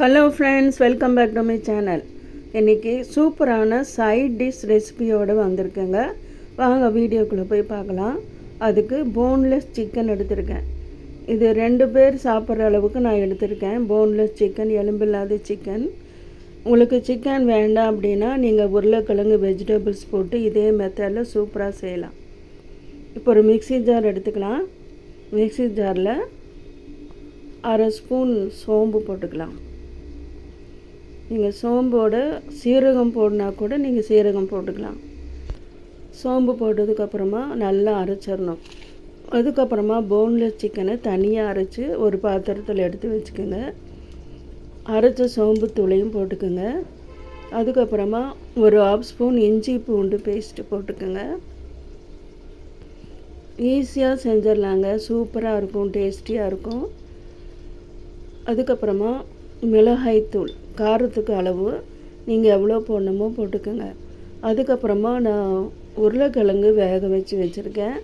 Hello friends welcome back to my channel இன்றைக்கி சூப்பரான side dish ரெசிபியோடு வந்திருக்கேங்க. வாங்க வீடியோக்குள்ளே போய் பார்க்கலாம். அதுக்கு போன்லெஸ் சிக்கன் எடுத்திருக்கேன். இது ரெண்டு பேர் சாப்பிட்ற அளவுக்கு நான் எடுத்திருக்கேன். போன்லெஸ் சிக்கன் எலும்பில்லாத சிக்கன் உங்களுக்கு சிக்கன் வேண்டாம் அப்படின்னா நீங்கள் உருளைக்கிழங்கு வெஜிடபிள்ஸ் போட்டு இதே மெத்தடில் சூப்பராக செய்யலாம். இப்போ ஒரு மிக்சி ஜார் எடுத்துக்கலாம். மிக்ஸி ஜாரில் அரை ஸ்பூன் சோம்பு போட்டுக்கலாம். நீங்கள் சோம்போட சீரகம் போடனா கூட நீங்கள் சீரகம் போட்டுக்கலாம். சோம்பு போட்டதுக்கப்புறமா நல்லா அரைச்சிடணும். அதுக்கப்புறமா போன்லெஸ் சிக்கனை தனியாக அரைச்சி ஒரு பாத்திரத்தில் எடுத்து வச்சுக்கோங்க. அரைச்ச சோம்பு தூளையும் போட்டுக்கோங்க. அதுக்கப்புறமா ஒரு ஆஃப் ஸ்பூன் இஞ்சி பூண்டு பேஸ்ட்டு போட்டுக்கோங்க. ஈஸியாக செஞ்சிடலாங்க. சூப்பராக இருக்கும் டேஸ்டியாக இருக்கும். அதுக்கப்புறமா மிளகாய்த்தூள் காரத்துக்கு அளவு நீங்கள் எவ்வளோ போடணுமோ போட்டுக்கோங்க. அதுக்கப்புறமா நான் உருளைக்கிழங்கு வேக வச்சு வச்சுருக்கேன்.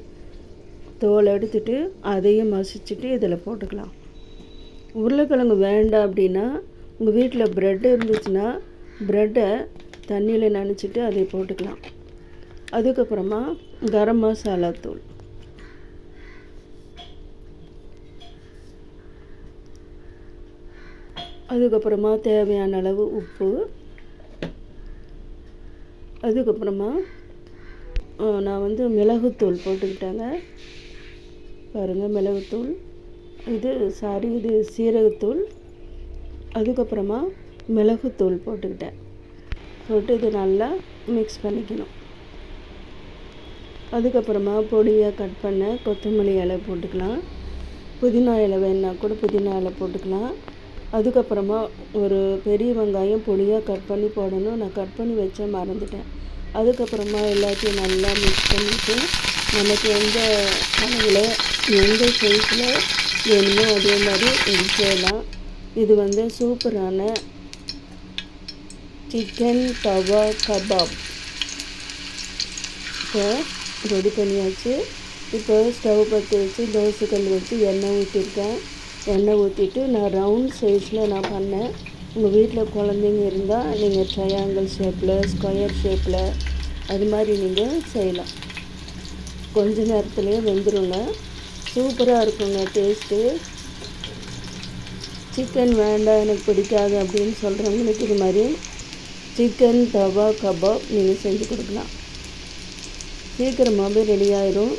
தோல் எடுத்துட்டு அதையும் மசிச்சுட்டு இதில் போட்டுக்கலாம். உருளைக்கிழங்கு வேண்டாம் அப்படின்னா உங்கள் வீட்டில் ப்ரெட் இருந்துச்சுன்னா ப்ரெட்டை தண்ணியில் நனைச்சிட்டு அதை போட்டுக்கலாம். அதுக்கப்புறமா கரம் மசாலா தூள். அதுக்கப்புறமா தேவையான அளவு உப்பு. அதுக்கப்புறமா நான் வந்து மிளகுத்தூள் போட்டுக்கிட்டேங்க. பாருங்கள் மிளகுத்தூள். இது சாரி இது சீரகத்தூள். அதுக்கப்புறமா மிளகுத்தூள் போட்டுக்கிட்டேன். போட்டு இது நல்லா மிக்ஸ் பண்ணிக்கணும். அதுக்கப்புறமா பொடியாக கட் பண்ண கொத்தமல்லி இலை போட்டுக்கலாம். புதினா இலை வேணுன்னா கூட புதினா இலை போட்டுக்கலாம். அதுக்கப்புறமா ஒரு பெரிய வெங்காயம் பொடியாக கட் பண்ணி போடணும். நான் கட் பண்ணி வச்ச மறந்துட்டேன். அதுக்கப்புறமா எல்லாத்தையும் நல்லா மிக்ஸ் பண்ணிவிட்டு நமக்கு எந்த அளவில் எந்த சைஸில் வேணுமோ அதே மாதிரி செய்யலாம் இது வந்து சூப்பரான சிக்கன் தவா கபாப் இப்போ ரெடி பண்ணியாச்சு. இப்போ ஸ்டவ் பற்றி வச்சு தோசைக்கல் வச்சு எண்ணெய் ஊற்றிருக்கேன் எண்ணெய் ஊற்றிட்டு நான் ரவுண்ட் சைஸில் நான் பண்ணேன். உங்கள் வீட்டில் குழந்தைங்க இருந்தால் நீங்கள் ட்ரையாங்கிள் ஷேப்பில் ஸ்கொயர் ஷேப்பில் அது மாதிரி நீங்கள் செய்யலாம். கொஞ்ச நேரத்துலேயே வெந்துடுங்க சூப்பராக இருக்குங்க டேஸ்ட்டு சிக்கன் வேண்டாம் எனக்கு பிடிக்காது அப்படின்னு சொல்கிறவங்களுக்கு இது மாதிரி சிக்கன் தவா கபாப் நீங்கள் செஞ்சு கொடுக்கலாம். சீக்கிரமாகவே ரெடி ஆயிரும்.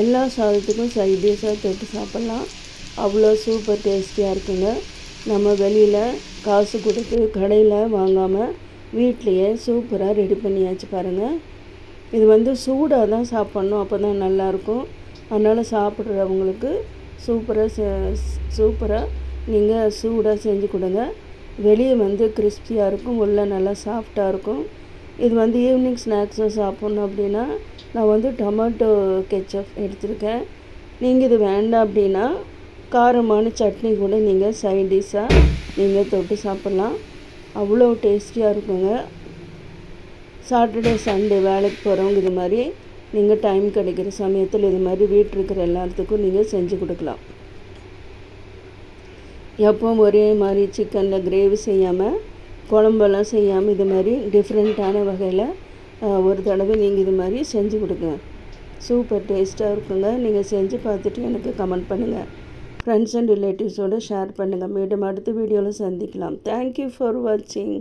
எல்லா சாதத்துக்கும் சைட் டிஷ்ஷாக தொட்டு சாப்பிட்லாம். அவ்வளோ சூப்பர் டேஸ்டியாக இருக்குங்க. நம்ம வெளியில் காசு கொடுத்து கடையில் வாங்காமல் வீட்லேயே சூப்பராக ரெடி பண்ணியாச்சு பாருங்கள் இது வந்து சூடாக தான் சாப்பிட்ணும் அப்போ தான் நல்லாயிருக்கும். அதனால் சாப்பிட்றவங்களுக்கு சூப்பராக சூப்பராக நீங்கள் சூடாக செஞ்சு கொடுங்க. வெளியே வந்து கிறிஸ்பியாக இருக்கும் உள்ளே நல்லா சாஃப்டாக இருக்கும். இது வந்து ஈவினிங் ஸ்நாக்ஸாக சாப்பிட்ணும் அப்படின்னா நான் வந்து டொமேட்டோ கெச்சப் எடுத்திருக்கேன். நீங்கள் இது வேண்டாம் அப்படின்னா காரமான சட்னி கூட நீங்கள் சைட் டிஷ்ஷாக நீங்கள் தொட்டு சாப்பிட்லாம். அவ்வளோ டேஸ்டியாக இருக்குங்க. சாட்டர்டே சண்டே வேலைக்கு போகிறவங்க இது மாதிரி நீங்கள் டைம் கிடைக்கிற சமயத்தில் இது மாதிரி வீட்டில் இருக்கிற எல்லாத்துக்கும் நீங்கள் செஞ்சு கொடுக்கலாம். எப்பவும் ஒரே மாதிரி சிக்கனில் கிரேவி செய்யாமல் குழம்பெல்லாம் செய்யாமல் இது மாதிரி டிஃப்ரெண்ட்டான வகையில் ஒரு தடவை நீங்கள் இது மாதிரி செஞ்சு கொடுங்க. சூப்பர் டேஸ்ட்டாக இருக்குங்க. நீங்கள் செஞ்சு பார்த்துட்டு எனக்கு கமெண்ட் பண்ணுங்கள் ஃப்ரெண்ட்ஸ் அண்ட் ரிலேட்டிவ்ஸோடு ஷேர் பண்ணுங்கள் மீண்டும் அடுத்த வீடியோவில் சந்திக்கலாம். தேங்க்யூ ஃபார் வாட்சிங்